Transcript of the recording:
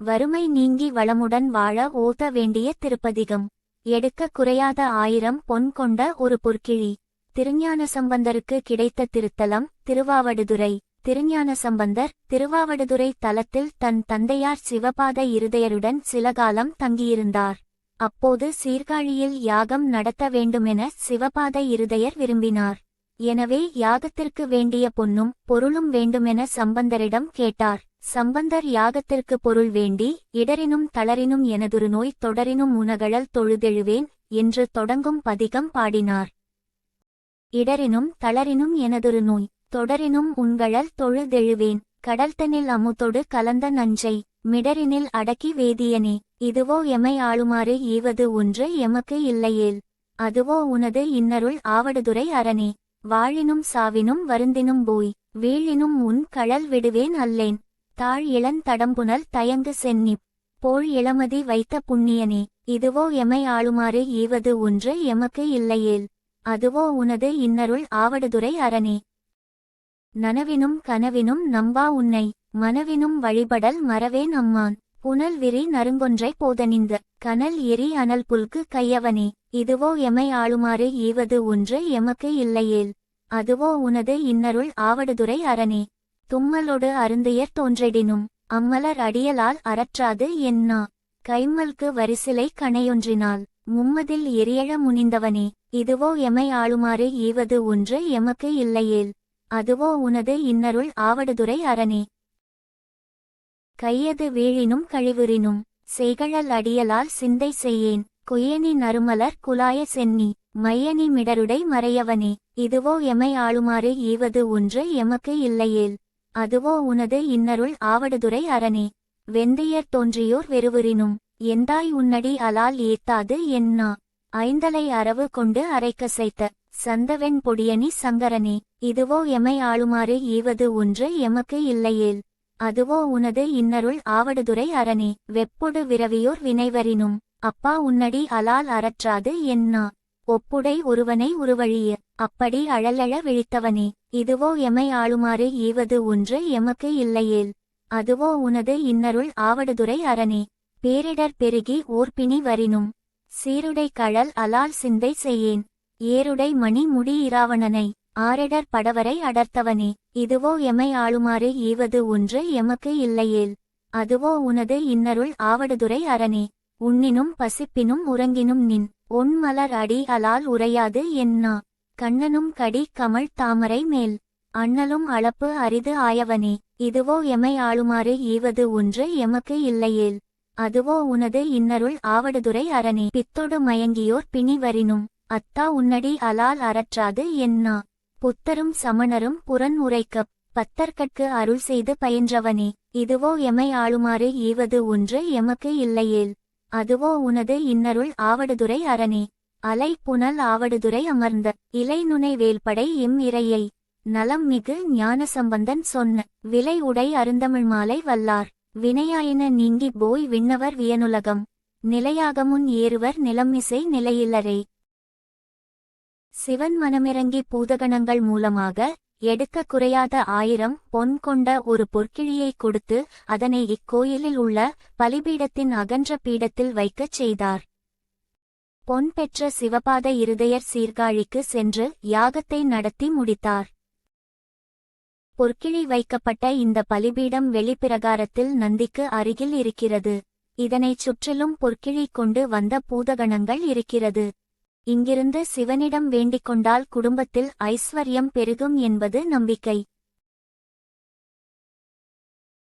வறுமை நீங்கி வளமுடன் வாழ ஓத வேண்டிய திருப்பதிகம். எடுக்க குறையாத ஆயிரம் பொன் கொண்ட ஒரு பொற்கிழி. திருஞான சம்பந்தருக்கு கிடைத்த திருத்தலம் திருவாவடுதுறை. திருஞான சம்பந்தர் திருவாவடுதுறை தலத்தில் தன் தந்தையார் சிவபாத இருதயருடன் சில காலம் தங்கியிருந்தார். அப்போது சீர்காழியில் யாகம் நடத்த வேண்டுமென சிவபாத இருதயர் விரும்பினார். எனவே யாகத்திற்கு வேண்டிய பொன்னும் பொருளும் வேண்டுமென சம்பந்தரிடம் கேட்டார். சம்பந்தர் யாகத்திற்கு பொருள் வேண்டி இடரினும் தளரினும் எனதொரு நோய் தொடரினும் உனகழல் தொழுதெழுவேன் என்று தொடங்கும் பதிகம் பாடினார். இடரினும் தளரினும் எனதொரு நோய் தொடரினும் உண்கழல் தொழுதெழுவேன் கடல்தனில் அமுதொடு கலந்த நஞ்சை மிடரினில் அடக்கி வேதியனே இதுவோ எமை ஆளுமாறு ஈவது ஒன்று எமக்கு இல்லையேல் அதுவோ உனது இன்னருள் ஆவடுதுரை அரணே வாழினும் சாவினும் வருந்தினும் போய் வீழினும் உன் கழல் விடுவேன் அல்லேன் தாழ் இளந்தடம்புணல் தயங்கு சென்னிப் போல் இளமதி வைத்த புண்ணியனே இதுவோ எமை ஆளுமாறு ஈவது ஒன்று எமக்கு இல்லையேல் அதுவோ உனது இன்னருள் ஆவடுதுறை அரணே. நனவினும் கனவினும் நம்பா உன்னை மனவினும் வழிபடல் மறவேன் அம்மான் புனல் விரி நறுங்கொன்றை போதனிந்த கனல் எரி அனல் புல்கு கையவனே இதுவோ எமை ஆளுமாறு ஈவது ஒன்று எமக்கு இல்லையேல் அதுவோ உனது இன்னருள் ஆவடுதுறை அரணே. தும்மலொடு அருந்தையர் தோன்றெடினும் அம்மலர் அடியலால் அறற்றாது என்னா? கைம்மல்கு வரிசிலை கணையொன்றினால் மும்மதில் எரியழ முனிந்தவனே இதுவோ எமை ஆளுமாறு ஈவது ஒன்று எமக்கு இல்லையேல் அதுவோ உனது இன்னருள் ஆவடுதுறை அரணே. கையது வீழினும் கழிவுறினும் செய்கழல் அடியலால் சிந்தை செய்யேன் குயனி நறுமலர் குலாய சென்னி மையனி மிடருடை மறையவனே இதுவோ எமை ஆளுமாறு ஈவது ஒன்று எமக்கு இல்லையேல் அதுவோ உனது இன்னருள் ஆவடுதுறை அரணே. வெந்தையர் தோன்றியோர் வெறுவுறினும் எந்தாய் உன்னடி அலால் ஏத்தாது என்னா? ஐந்தலை அரவு கொண்டு அரைக்கசைத்த சந்தவெண் பொடியனி சங்கரனே. இதுவோ எமை ஆளுமாறு ஈவது ஒன்று எமக்கு இல்லையேல். அதுவோ உனது இன்னருள் ஆவடுதுறை அரணே. வெப்பொடு விரவியோர் வினைவரினும் அப்பா உன்னடி அலால் அறற்றாது என்னா? ஒப்புடை ஒருவனை உருவழிய அப்படி அழலழ விழித்தவனே. இதுவோ எமை ஆளுமாறு ஈவது ஒன்று எமக்கு இல்லையேல். அதுவோ உனது இன்னருள் ஆவடுதுறை அரணே. பேரிடர் பெருகி ஓர்பினி வரினும். சீருடை கழல் அலால் சிந்தை செய்யேன். ஏருடை மணி முடி இராவணனை. ஆரிடர் படவரை அடர்த்தவனே. இதுவோ எமை ஆளுமாறு ஈவது ஒன்று எமக்கு இல்லையேல். அதுவோ உனது இன்னருள் ஆவடுதுறை அரணே. உண்ணினும் பசிப்பினும் உறங்கினும் நின். ஒன்மலர் அடி அலால் உரையாது என்னா கண்ணனும் கடி கமழ் தாமரை மேல். அண்ணலும் அளப்பு அரிது ஆயவனே. இதுவோ எமை ஆளுமாறு ஈவது ஒன்று எமக்கு இல்லையேல். அதுவோ உனது இன்னருள் ஆவடுதுறை அரணே. பித்தொடு மயங்கியோர் பிணி வரினும். அத்தா உன்னடி அலால் அறற்றாது என்னா புத்தரும் சமணரும் புறன் உரைக்கப். பத்தர்கட்கு அருள் செய்து பயின்றவனே. இதுவோ எமை ஆளுமாறு ஈவது ஒன்று எமக்கு இல்லையேல். அதுவோ உனது இன்னருள் ஆவடுதுறை அரணே. அலை புனல் ஆவடுதுறை அமர்ந்த. இலை நுனை வேல்படை இம் இறையை. நலம் மிகு ஞானசம்பந்தன் சொன்ன. விலை உடை அருந்தமிழ் மாலை வல்லார். வினையாயின நீங்கி போய் விண்ணவர் வியனுலகம். நிலையாகமுன் ஏறுவர் நிலமிசை நிலையில்லரே சிவன் மனமிறங்கி பூதகணங்கள் மூலமாக எடுக்க குறையாத ஆயிரம் பொன் கொண்ட ஒரு பொற்கிழியை கொடுத்து அதனை இக்கோயிலில் உள்ள பலிபீடத்தின் அகன்ற பீடத்தில் வைக்கச் செய்தார். பொன் பெற்ற சிவபாத இருதயர் சீர்காழிக்கு சென்று யாகத்தை நடத்தி முடித்தார். பொற்கிழி வைக்கப்பட்ட இந்த பலிபீடம் வெளிப்பிரகாரத்தில் நந்திக்கு அருகில் இருக்கிறது. இதனைச் சுற்றிலும் பொற்கிழி கொண்டு வந்த பூதகணங்கள் இருக்கிறது. இங்கிருந்து சிவனிடம் வேண்டிக் கொண்டால் குடும்பத்தில் ஐஸ்வர்யம் பெருகும் என்பது நம்பிக்கை.